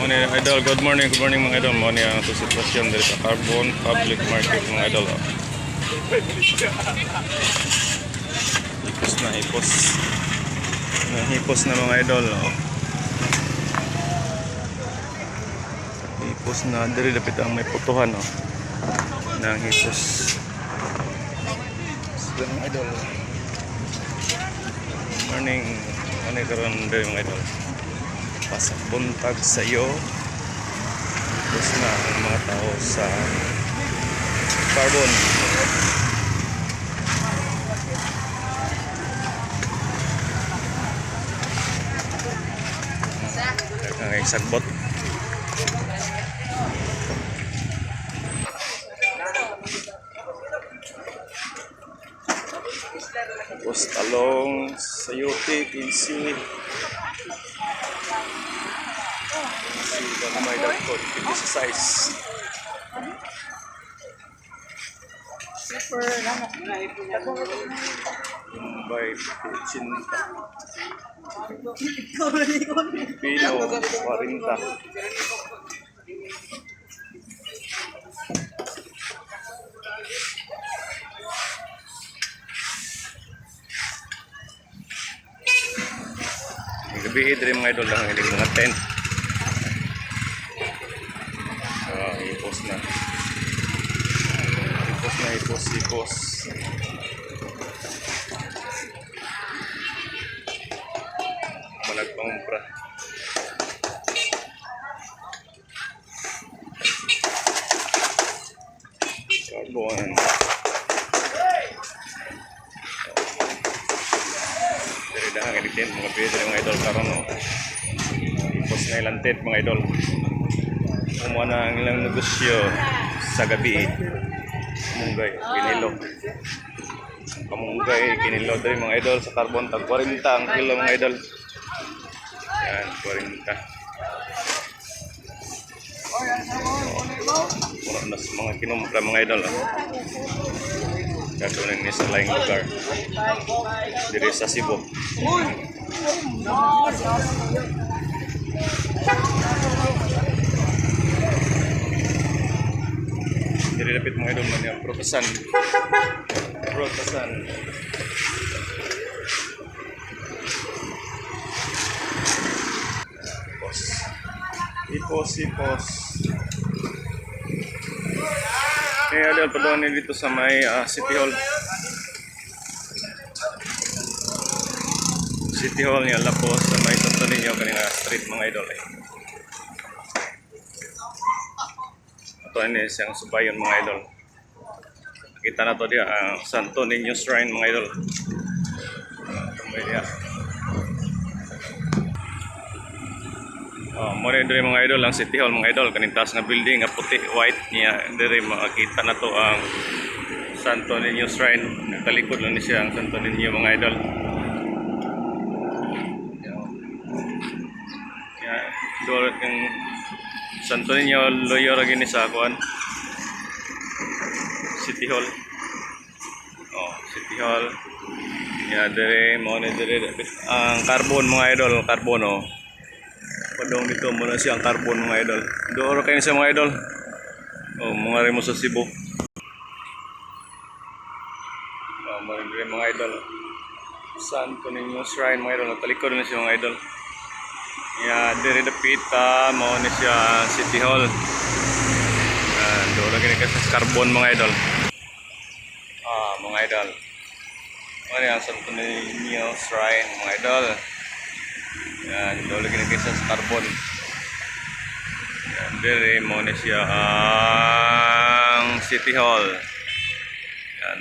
Muna idol, good morning, good morning mga idol. Muna ang ito sitwasyon dito sa Carbon Public Market mga idol. Oh. Hipos na hipos. Na hipos na mga idol. Oh. Hipos na diri dapat ang may putuhan oh. Ng hipos. Sila mga idol. Morning. Ano karon diri mga idol? Pasang buntag sa iyo. Tapos na ang mga tao sa carbon. Ang sagbot. Tapos talong, sayote, pinsi, Sila na may dagkot, pwede sa size. Bombay, Puchinta. Pino, 40. Gabi, diri mga idol lang, hindi mga tent. Ah, ipos na. Ipos na, ipos, ipos. Managpangumpra. Carbon. Dari dahang editin mga pwede mga idol. Karon no. Ipos na ilang tent mga idol. Kumuha na ang ilang negosyo sa gabi. Kamunggay, kinilo kamunggay, kinilo dali mga idol. Sa carbon tag 40 ang kilo mga idol. Yan, 40 Mura na mga kinumpra mga idol. ah. Gagawin ni sa laing lugar diri sa Cebu Diri lapit mga idol man yung protasan. Protasan. Ipos. Ipos, ipos. Eh, adal pa daw dito sa may ah, City Hall. City Hall niya, Lapos, sa may Santo Niño, kanina street mga idol eh. Ito ini siyang subayon mga idol. Kita na to dia ang Santo Niño Shrine mga idol. Tumay dia. Oh, mo rin mga idol ang City Hall mga idol kanintas nga building nga puti white niya diri makita na to ang Santo Niño Shrine nakalikod lang ni siya ang Santo Niño mga idol. Yeah, doon yung Santo Niño Loyo ra gini sa kuan. City Hall. Oh, City Hall. Ya dire mo ni dire ang carbon mga idol, carbon oh. Padong dito muna siya ang carbon mga idol. Doon kayo sa mga idol. Oh, mga remo sa Cebu. Oh, mga dire mga idol. Santo Niño Shrine mga idol. Talikod na siya mga idol. Ya, diri dapita mo ni siya City Hall. Yan, doon lagi sa carbon mga idol. Ah, mga idol. Ano yan, Santo Niño Shrine mga idol. Yan, doon lagi kasi sa carbon. Yan, diri mo ni siya ang City Hall. Yan,